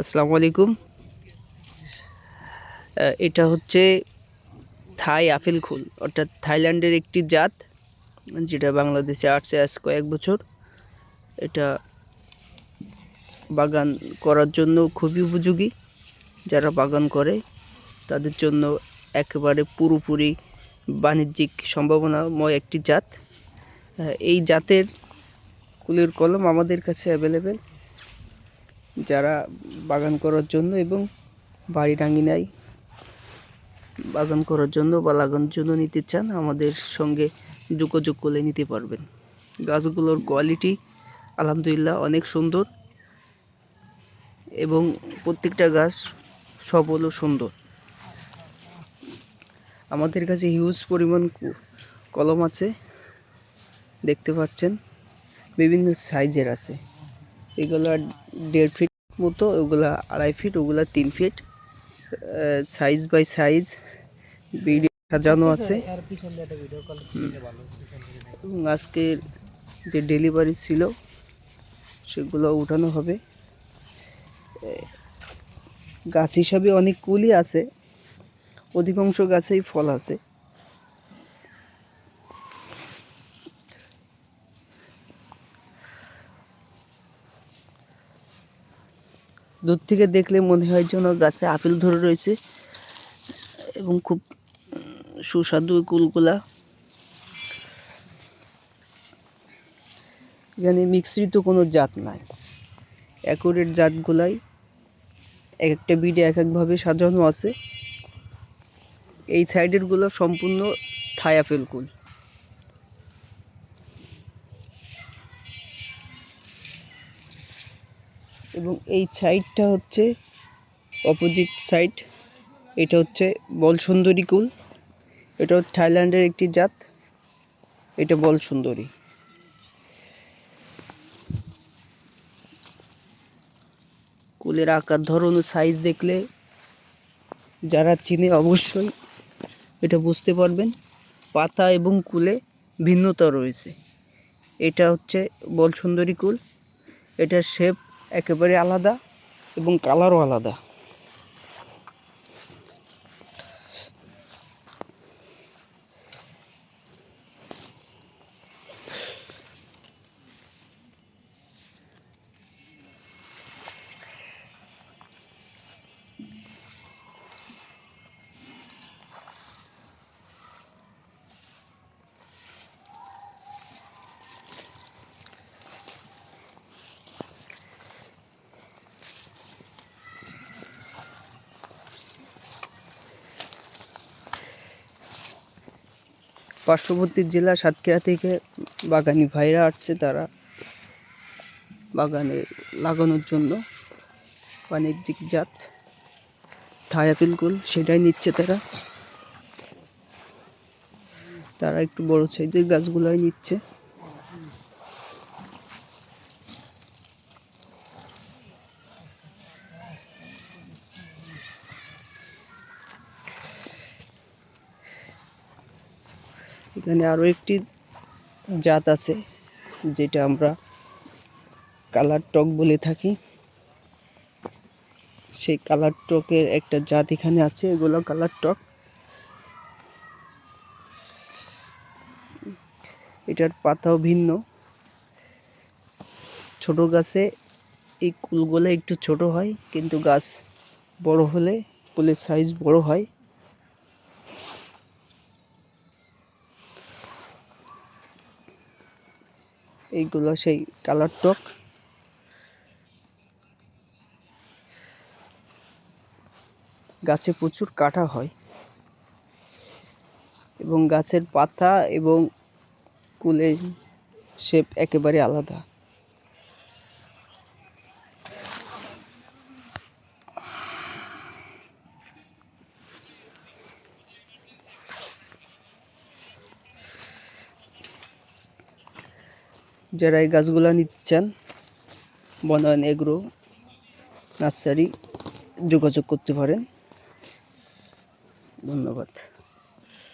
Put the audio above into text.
আসসালামু আলাইকুম। এটা হচ্ছে থাই আপেল ফুল অর্থাৎ থাইল্যান্ডের একটি জাত, যেটা বাংলাদেশে আসছে আজ কয়েক বছর। এটা বাগান করার জন্য খুবই উপযোগী। যারা বাগান করে, তাদের জন্য একেবারে পুরোপুরি বাণিজ্যিক সম্ভাবনাময় একটি জাত। এই জাতের কুলের কলম আমাদের কাছে অ্যাভেলেবেল যারা বাগান করার জন্য এবং বাড়ি টাঙ্গিনায় বাগান করার জন্য বা লাগানোর জন্য নিতে চান, আমাদের সঙ্গে যোগাযোগ করে নিতে পারবেন। গাছগুলোর কোয়ালিটি আলহামদুলিল্লাহ অনেক সুন্দর এবং প্রত্যেকটা গাছ সবল ও সুন্দর। আমাদের কাছে হিউজ পরিমাণ কলম আছে, দেখতে পাচ্ছেন, বিভিন্ন সাইজের আছে। এগুলা দেড় ফিট মতো ওগুলা আড়াই ফিট ওগুলা তিন feet size by size video সাজানো আছে। এবং আজকের যে ডেলিভারি ছিল সেগুলো উঠানো হবে। গাছ হিসাবে অনেক কুলই আছে অধিকাংশ গাছেই ফল আছে। দূর থেকে দেখলে মনে হয় যেন গাছে আপেল ধরে রয়েছে এবং খুব সুস্বাদু কুলগুলা এখানে মিশ্রিত কোনো জাত নাই। অ্যাকুরেট জাতগুলাই এক একটা বিডে এক একভাবে সাজানো আছে। এই সাইডেরগুলো সম্পূর্ণ থাই আপেল কুল। এবং এই সাইডটা হচ্ছে অপোজিট সাইড। এটা হচ্ছে বল সুন্দরী কুল। এটা হচ্ছে থাইল্যান্ডের একটি জাত। এটা বল সুন্দরী কুলের আকার, ধরন সাইজ দেখলে যারা চিনে অবশ্যই এটা বুঝতে পারবেন। পাতা এবং কুলে ভিন্নতা রয়েছে। এটা হচ্ছে বল সুন্দরী কুল। এটার শেপ একেবারে আলাদা এবং কালারও আলাদা। পার্শ্ববর্তী জেলা সাতক্ষীরা থেকে বাগানি ভাইরা আসছে তারা বাগানে লাগানোর জন্য। বাণিজ্যিক জাত আপেল সেটাই নিচ্ছে তারা। তারা একটু বড় সাইজের গাছগুলাই নিচ্ছে। এখানে আরও একটি জাত আছে, যেটা আমরা কালার টক বলে থাকি। সেই কালার টকের একটা জাত এখানে আছে, এগুলো কালার টক। এটার পাতাও ভিন্ন। ছোট গাছে এই কুলগুলো একটু ছোট হয়, কিন্তু গাছ বড় হলে কুলের সাইজ বড় হয়। এইগুলো সেই কালার টক। গাছে প্রচুর কাটা হয়। এবং গাছের পাতা এবং কুলের শেপ একেবারে আলাদা। যারা এই গাছগুলো নিতে চান বনায়ন এগ্রো নার্সারি যোগাযোগ করতে পারেন। ধন্যবাদ।